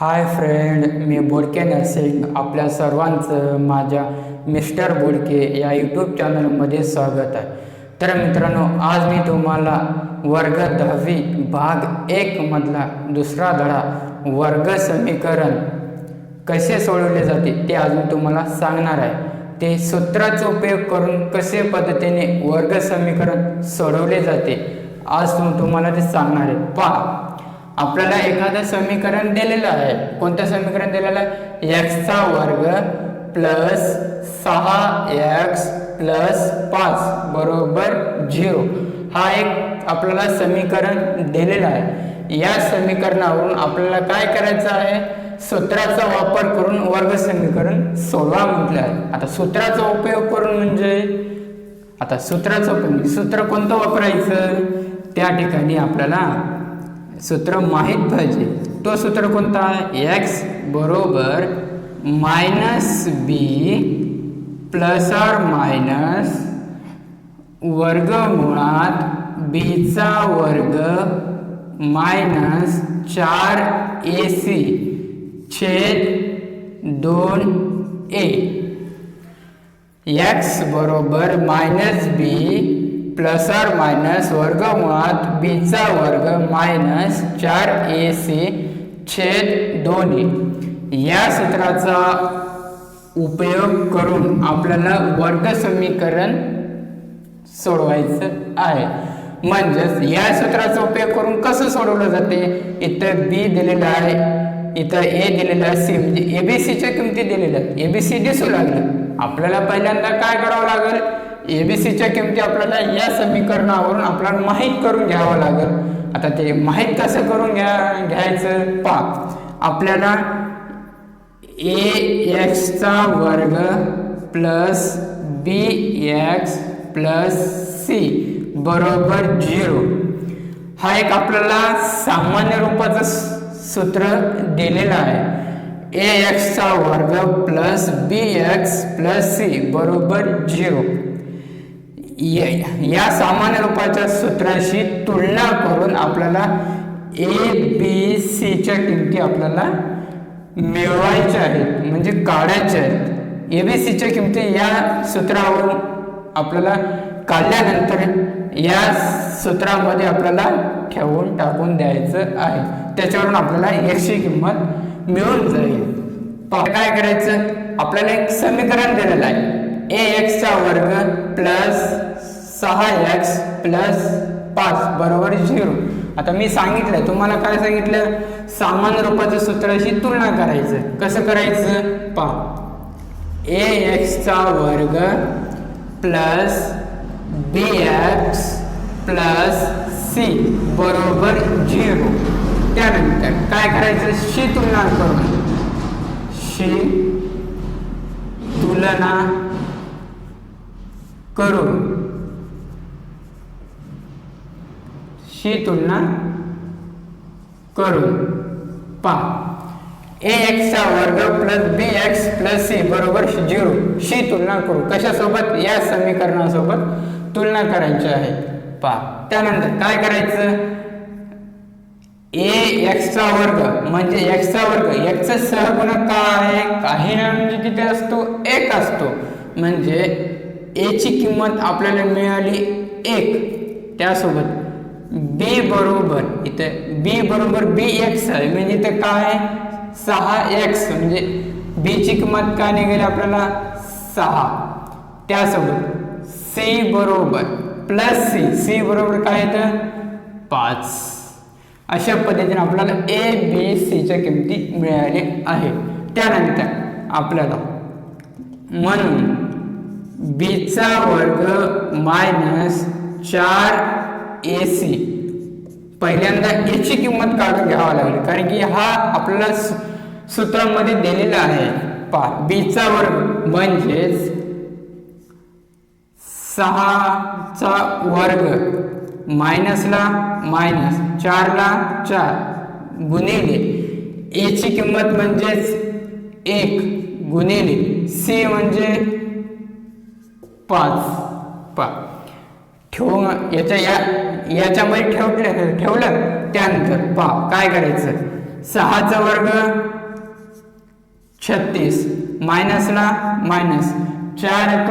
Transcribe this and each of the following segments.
Hi friend मी बोडके nursing आपल्या सर्वांचं माझ्या मिस्टर बोडके या यूट्यूब चॅनलमध्ये स्वागत आहे. तर मित्रांनो आज मी तुम्हाला वर्ग दहावी भाग एकमधला दुसरा धडा वर्ग समीकरण कसे सोडवले जाते ते आज मी तुम्हाला सांगणार आहे. ते सूत्राचा उपयोग करून कसे पद्धतीने वर्ग समीकरण सोडवले जाते आज मी तुम्हाला ते सांगणार आहे. पहा. आपल्याला एखादं समीकरण दिलेलं आहे. कोणतं समीकरण दिलेलं आहे? एक्सचा वर्ग प्लस सहा एक्स प्लस पाच. बरोबर झिरो हा एक आपल्याला समीकरण दिलेलं आहे. या समीकरणावरून आपल्याला काय करायचं आहे? सूत्राचा वापर करून वर्ग समीकरण सोडवा म्हटलं आहे. आता सूत्राचा उपयोग करून म्हणजे? आता सूत्राचं उपयोग. सूत्र कोणतं वापरायचं? त्या ठिकाणी आपल्याला सूत्र माहीत पाहिजे. तो सूत्र कोणता? एक्स बरोबर minus B plus R minus वर्गमुळात बीचा वर्ग मायनस चार ए सी छेद दोन ए एक्स बरोबर minus B plus R minus वर्गमुळात बीचा वर्ग मायनस चार ए सी छेद दोन ए. या सूत्राचा उपयोग करून आपल्याला वर्ग समीकरण सोडवायचं आहे. म्हणजेच या सूत्राचा उपयोग करून कसं सोडवलं जाते? इथं बी दिलेलं आहे इथं ए दिलेलं आहे सी म्हणजे एबीसीच्या किमती दिलेल्या आहेत. एबीसी दिसू लागलं. आपल्याला पहिल्यांदा काय करावं लागेल? एबीसीच्या किमती आपल्याला या समीकरणावरून आपल्याला माहीत करून घ्यावं लागेल. आता ते माहीत कसं करून घ्या घ्यायचं? पा आपल्याला ए एक्सचा वर्ग plus b x plus c बरोबर झिरो. हा एक आपल्याला सामान्य रूपाचं सूत्र दिलेलं आहे. ए एक्सचा वर्ग plus b x plus c बरोबर झिरो. या सामान्य रूपाच्या सूत्राशी तुलना करून आपल्याला ए बी सीच्या किमती आपल्याला मिळवायच्या आहेत. म्हणजे काढायच्या आहेत. ए बी सीच्या किमती या सूत्रावरून आपल्याला काढल्यानंतर या सूत्रामध्ये आपल्याला ठेवून टाकून द्यायचं आहे. त्याच्यावरून आपल्याला एकशे किंमत मिळून जाईल. काय करायचं? आपल्याला एक समीकरण दिलेलं आहे. ए एक्सचा वर्ग प्लस सहा एक्स प्लस पाच बरोबर झिरो. आता मी सांगितलं तुम्हाला काय सांगितलं? सामान्य रूपाचं सूत्राशी तुलना करायचं. कसं करायचं? पा ए एक्सचा वर्ग plus b x plus c बरोबर झिरो. त्यानंतर काय करायचं? शी तुलना करून शी तुलना करून शी तुलना करून पा ए एक्सचा वर्ग plus b x plus c बरोबर झिरो. शी तुलना करू. कशासोबत? या समीकरणासोबत. तुलना करायची आहे. पा त्यानंतर काय करायचं? ए एक्सचा वर्ग म्हणजे एक्सचा वर्ग एक्सचा सहगुणक काय आहे? काही ना म्हणजे किती असतो? एक असतो. म्हणजे ए ची किंमत आपल्याला मिळाली एक. त्यासोबत बी बरोबर इथे बी बरोबर बी एक्स आहे. म्हणजे इथे काय? सहा एक्स म्हणजे बी ची किंमत काय निघाली आपल्याला? सहा. त्यासोबत सी बरोबर. प्लस सी सी बरोबर काय येतं? पाच. अशा पद्धतीने आपल्याला ए बी सीच्या किमती मिळाल्या आहे. त्यानंतर आपल्याला म्हणून बीचा वर्ग मायनस चार ए सी पहिल्यांदा एची किंमत काढून घ्यावा लागेल. कारण की हा आपल्याला सूत्रामध्ये दिलेला आहे. पा बीचा वर्ग म्हणजेच सहाचा वर्ग. मायनसला मायनस चारला चार गुणिले. एची किंमत म्हणजेच एक. गुणिले. सी म्हणजे पाच. पा. ठेव याच्या या याच्यामध्ये ठेवलं ठेवलं त्यानंतर. पा. काय करायचं? सहाचा वर्ग छत्तीस. मायनसला मायनस चार एक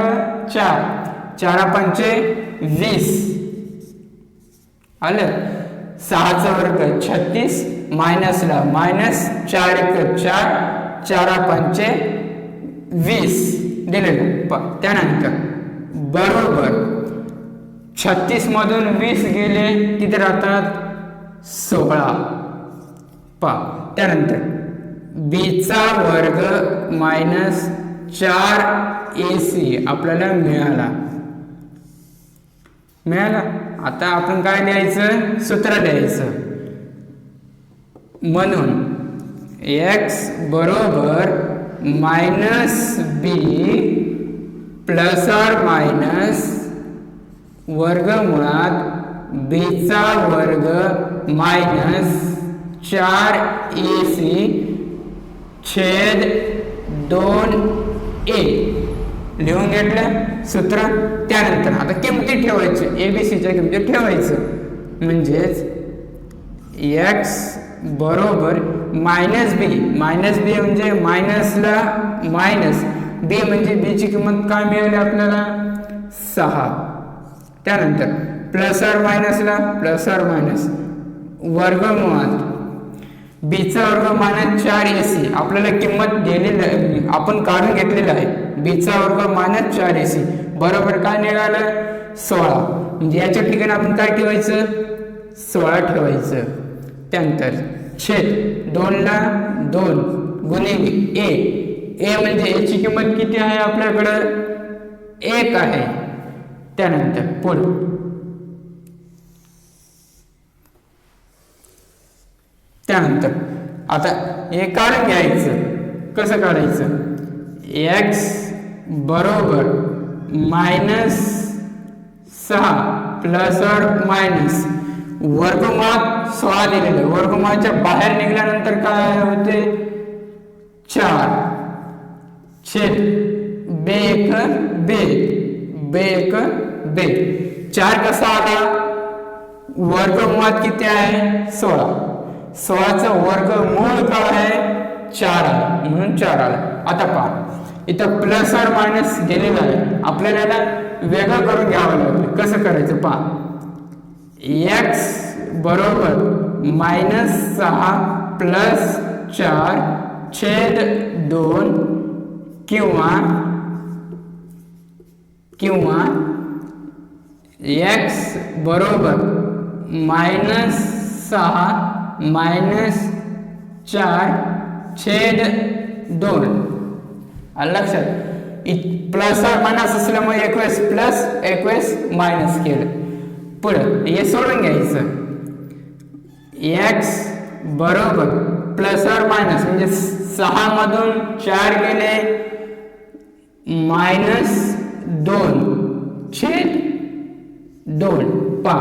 चार. चार पंचे वीस. आलं? सहाचा वर्ग छत्तीस मायनसला मायनस चार एक चार चारा पंचे वीस. दिलेलं प त्यानंतर बरोबर. छत्तीस मधून वीस गेले किती राहतात? सोळा. पा त्यानंतर बीचा वर्ग मायनस चार ए सी आपल्याला मिळाला. मिळाला? आता आपण काय लिहायचं? सूत्र लिहायचं. म्हणून एक्स बरोबर minus b plus or minus वर्गमुळात बीचा वर्ग मायनस चार ए सी छेद दोन ए लिहून घेतलं सूत्र त्यानंतर. आता किमती ठेवायचे? ए बी सीच्या किमती ठेवायचं. म्हणजेच एक्स बरोबर मायनस बी मायनस बी म्हणजे मायनसला मायनस बी म्हणजे बीची किंमत काय मिळाली आपल्याला? सहा. त्यानंतर प्लस आर मायनसला प्लस आर मायनस वर्गमुळात बीचा वर्ग मायनस चार ए सी आपल्याला किंमत दिलेली आहे. आपण काढून घेतलेलं आहे. बीचा वर्ग मायनस चार ए सी बरोबर काय निघालं? सोळा. म्हणजे याच्या ठिकाणी आपण काय ठेवायचं? सोळा ठेवायचं. त्यानंतर छेद दोनला दोन गुणिले ए. ए म्हणजे याची किंमत किती आहे आपल्याकडं? एक आहे. त्यानंतर पुढे. त्यानंतर आता हे काढून घ्यायचं. कसं काढायचं? एक्स बरोबर मायनस सहा प्लस और मायनस वर्गमात सोळा दिलेलं. आहे वर्गमाच्या बाहेर निघाल्यानंतर काय होते? चार. छेद बे एक बे. बे एक बे. चार कसा आला वर्गमात किती आहे? सोळा. सोळाचा वर्ग मूळ काय आहे चार आहे म्हणून चार आला. आता पहा. इथं प्लस और मायनस दिलेलं आहे. आपल्याला याला वेगळं करून घ्यावं लागेल. कसं करायचं पहा. एक्स बरोबर मायनस सहा प्लस चार छेद दोन किंवा किंवा एक्स बरोबर मायनस सहा मायनस चार छेद दोन. आलं लक्षात प्लस आर मायनस असल्यामुळे एकवीस प्लस एकवीस मायनस केलं. पुढं हे सोडून घ्यायचं. एक्स बरोबर प्लस और मायनस म्हणजे सहा मधून चार गेले मायनस दोन छेद दोन. पा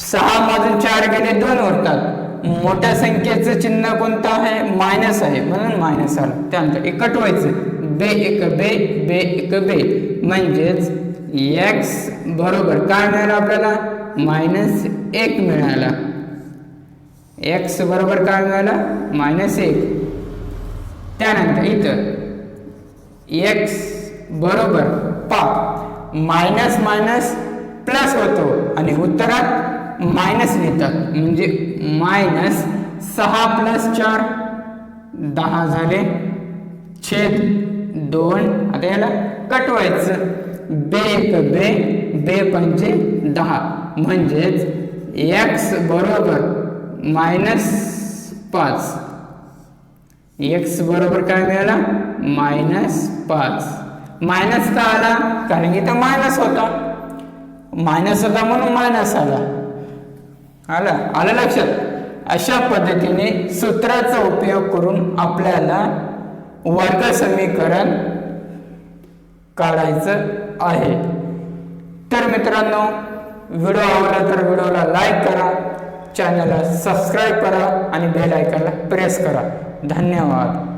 सहा मधून चार गेले दोन उरतात मोठ्या संख्येचं चिन्ह कोणतं आहे? मायनस आहे. म्हणून मायनस आलं. त्यानंतर एकट व्हायचं. बे एक बे बे एक बे. म्हणजेच एक्स बरोबर काय मिळालं आपल्याला? मायनस एक मिळाला. एक्स बरोबर काय मिळाला? मायनस एक. त्यानंतर इथं एक्स बरोबर पाच मायनस मायनस प्लस होतो. आणि उत्तरात मायनस लिहितात म्हणजे मायनस सहा प्लस चार दहा झाले छेद दोन. आता याला कटवायचं बे एक बे बे पंचे दहा. म्हणजेच एक्स बरोबर मायनस पाच. एक्स बरोबर काय मिळाला? मायनस पाच. मायनस का आला कारण की तो मायनस होता. मायनस होता म्हणून मायनस आला. आला? आलं लक्षात? अशा पद्धतीने सूत्राचा उपयोग करून आपल्याला वर्ग समीकरण काढायचं आहे. तर मित्रांनो व्हिडिओ आवडला तर व्हिडिओला लाईक करा चॅनलला सबस्क्राईब करा आणि बेल आयकॉनला प्रेस करा. धन्यवाद.